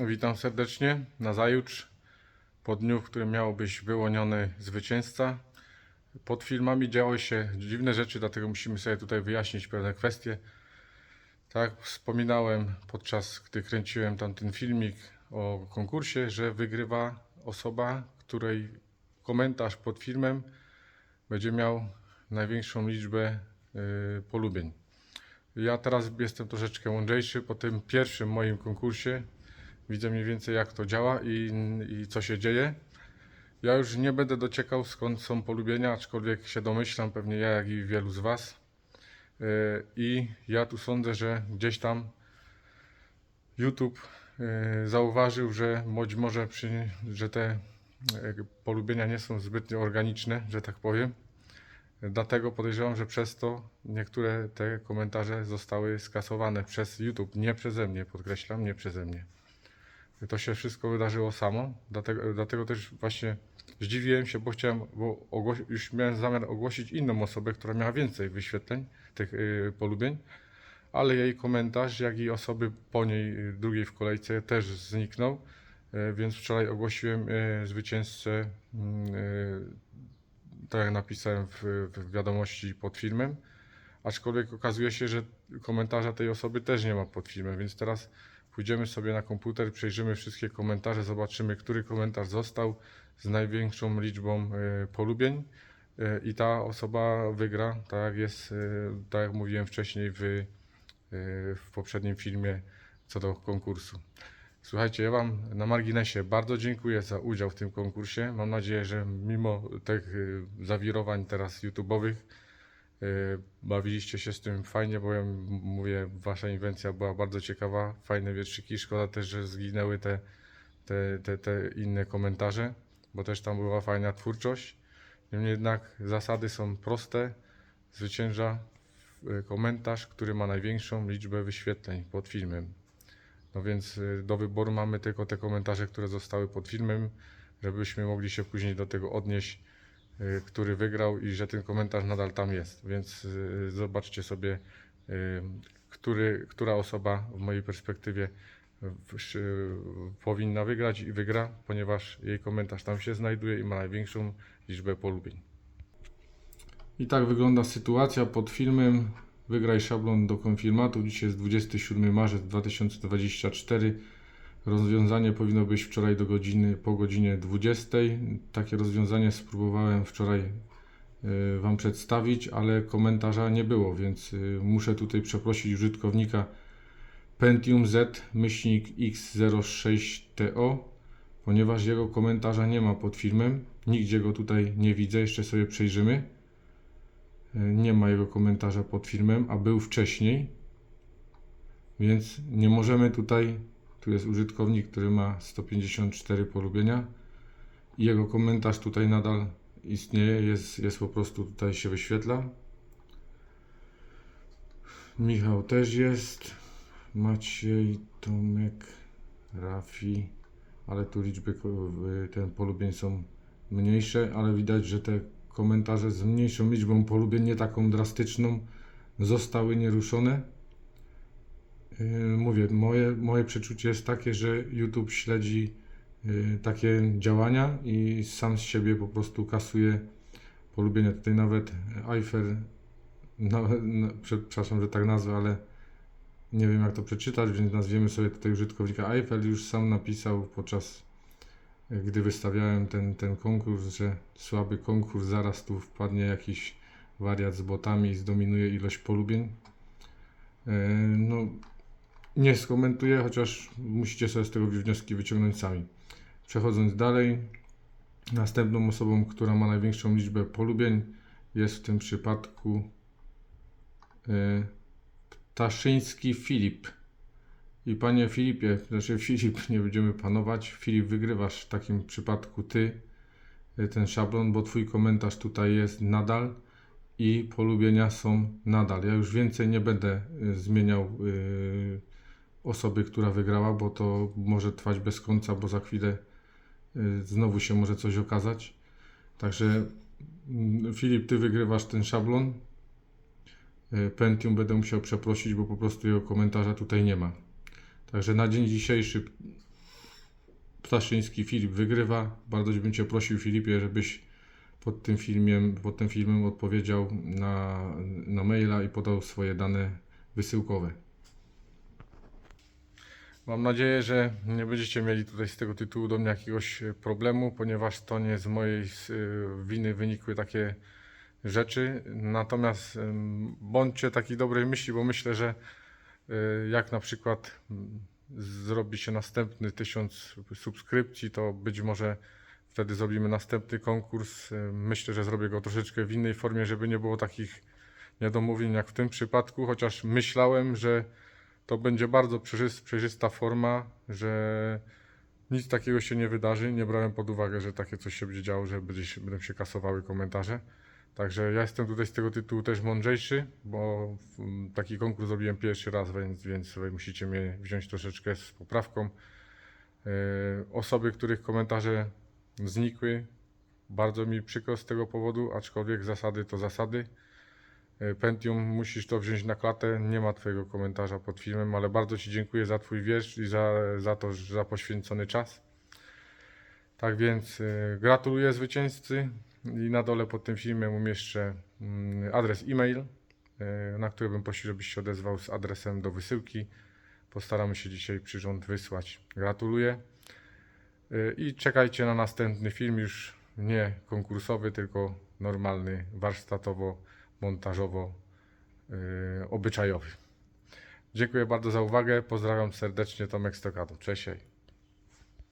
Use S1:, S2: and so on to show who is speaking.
S1: Witam serdecznie. Nazajutrz, po dniu, w którym miał być wyłoniony zwycięzca. Pod filmami działy się dziwne rzeczy, dlatego musimy sobie tutaj wyjaśnić pewne kwestie. Tak, wspominałem podczas gdy kręciłem tamten filmik o konkursie, że wygrywa osoba, której komentarz pod filmem będzie miał największą liczbę y, polubień. Ja teraz jestem troszeczkę mądrzejszy po tym pierwszym moim konkursie. Widzę mniej więcej jak to działa i, i co się dzieje. Ja już nie będę dociekał skąd są polubienia, aczkolwiek się domyślam, pewnie ja jak i wielu z Was. Yy, I ja tu sądzę, że gdzieś tam YouTube yy, zauważył, że być może przy, że te yy, polubienia nie są zbytnio organiczne, że tak powiem. Dlatego podejrzewam, że przez to niektóre te komentarze zostały skasowane przez YouTube, nie przeze mnie, podkreślam, nie przeze mnie. To się wszystko wydarzyło samo, dlatego, dlatego też właśnie zdziwiłem się, bo chciałem, bo już miałem zamiar ogłosić inną osobę, która miała więcej wyświetleń, tych yy, polubień, ale jej komentarz, jak i osoby po niej, y, drugiej w kolejce też zniknął, y, więc wczoraj ogłosiłem y, zwycięzcę mm, y, tak jak napisałem w, w wiadomości pod filmem. Aczkolwiek okazuje się, że komentarza tej osoby też nie ma pod filmem, więc teraz pójdziemy sobie na komputer, przejrzymy wszystkie komentarze, zobaczymy, który komentarz został z największą liczbą e, polubień e, i ta osoba wygra, tak jak jest, e, tak jak mówiłem wcześniej w, w poprzednim filmie co do konkursu. Słuchajcie, ja Wam na marginesie bardzo dziękuję za udział w tym konkursie. Mam nadzieję, że mimo tych zawirowań teraz YouTube'owych bawiliście się z tym fajnie, bo ja mówię, Wasza inwencja była bardzo ciekawa, fajne wierszyki. Szkoda też, że zginęły te, te, te, te inne komentarze, bo też tam była fajna twórczość. Niemniej jednak zasady są proste. Zwycięża y, komentarz, który ma największą liczbę wyświetleń pod filmem. No więc y, do wyboru mamy tylko te komentarze, które zostały pod filmem, żebyśmy mogli się później do tego odnieść, y, który wygrał i że ten komentarz nadal tam jest. Więc y, zobaczcie sobie, y, który, która osoba w mojej perspektywie powinna wygrać i wygra, ponieważ jej komentarz tam się znajduje i ma największą liczbę polubień. I tak wygląda sytuacja pod filmem. Wygraj szablon do konfirmatu. Dzisiaj jest 27 marzec 2024. Rozwiązanie powinno być wczoraj do godziny, po godzinie 20. Takie rozwiązanie spróbowałem wczoraj y, Wam przedstawić, ale komentarza nie było, więc y, muszę tutaj przeprosić użytkownika Pentium Z myślnik X06TO, ponieważ jego komentarza nie ma pod filmem. Nigdzie go tutaj nie widzę, jeszcze sobie przejrzymy. Nie ma jego komentarza pod filmem, a był wcześniej. Więc nie możemy tutaj. Tu jest użytkownik, który ma 154 polubienia. I jego komentarz tutaj nadal istnieje, jest, jest po prostu tutaj się wyświetla. Michał też jest. Maciej, Tomek, Rafi, ale tu liczby ten polubień są mniejsze, ale widać, że te komentarze z mniejszą liczbą polubień, nie taką drastyczną, zostały nieruszone. Yy, Mówię, moje, moje przeczucie jest takie, że YouTube śledzi yy, takie działania i sam z siebie po prostu kasuje polubienia. Tutaj nawet Eifer, no, no, przepraszam, że tak nazwę, ale nie wiem jak to przeczytać, więc nazwiemy sobie tutaj użytkownika Eiffel już sam napisał podczas gdy wystawiałem ten, ten konkurs, że słaby konkurs, zaraz tu wpadnie jakiś wariat z botami i zdominuje ilość polubień. E, No, nie skomentuję, chociaż musicie sobie z tego wnioski wyciągnąć sami. Przechodząc dalej, następną osobą, która ma największą liczbę polubień jest w tym przypadku e, Ptaszyński Filip. I panie Filipie, znaczy Filip, nie będziemy panować. Filip, wygrywasz w takim przypadku ty y, ten szablon, bo twój komentarz tutaj jest nadal i polubienia są nadal. Ja już więcej nie będę y, zmieniał y, osoby, która wygrała, bo to może trwać bez końca, bo za chwilę y, znowu się może coś okazać. Także mm, Filip, ty wygrywasz ten szablon. Y, Pentium będę musiał przeprosić, bo po prostu jego komentarza tutaj nie ma. Także na dzień dzisiejszy Staszyński, Filip wygrywa. Bardzo bym Cię prosił, Filipie, żebyś pod tym filmem, pod tym filmem odpowiedział na, na maila i podał swoje dane wysyłkowe. Mam nadzieję, że nie będziecie mieli tutaj z tego tytułu do mnie jakiegoś problemu, ponieważ to nie z mojej e, winy wynikły takie rzeczy. Natomiast bądźcie takiej dobrej myśli, bo myślę, że e, jak na przykład mm, zrobi się następny tysiąc subskrypcji, to być może wtedy zrobimy następny konkurs. E, Myślę, że zrobię go troszeczkę w innej formie, żeby nie było takich niedomówień jak w tym przypadku, chociaż myślałem, że to będzie bardzo przejrzys- przejrzysta forma, że nic takiego się nie wydarzy. Nie brałem pod uwagę, że takie coś się będzie działo, że będzie się, będą się kasowały komentarze. Także ja jestem tutaj z tego tytułu też mądrzejszy, bo taki konkurs zrobiłem pierwszy raz, więc, więc musicie mnie wziąć troszeczkę z poprawką. E, Osoby, których komentarze znikły, bardzo mi przykro z tego powodu, aczkolwiek zasady to zasady. E, Pentium, musisz to wziąć na klatę. Nie ma Twojego komentarza pod filmem, ale bardzo Ci dziękuję za Twój wiersz i za, za to, za poświęcony czas. Tak więc e, gratuluję zwycięzcy i na dole pod tym filmem umieszczę mm, adres e-mail, e, na który bym prosił, żebyś się odezwał z adresem do wysyłki. Postaramy się dzisiaj przyrząd wysłać. Gratuluję i czekajcie na następny film już nie konkursowy, tylko normalny, warsztatowo montażowo yy, obyczajowy. Dziękuję bardzo za uwagę. Pozdrawiam serdecznie Tomek Stokado. Cześć.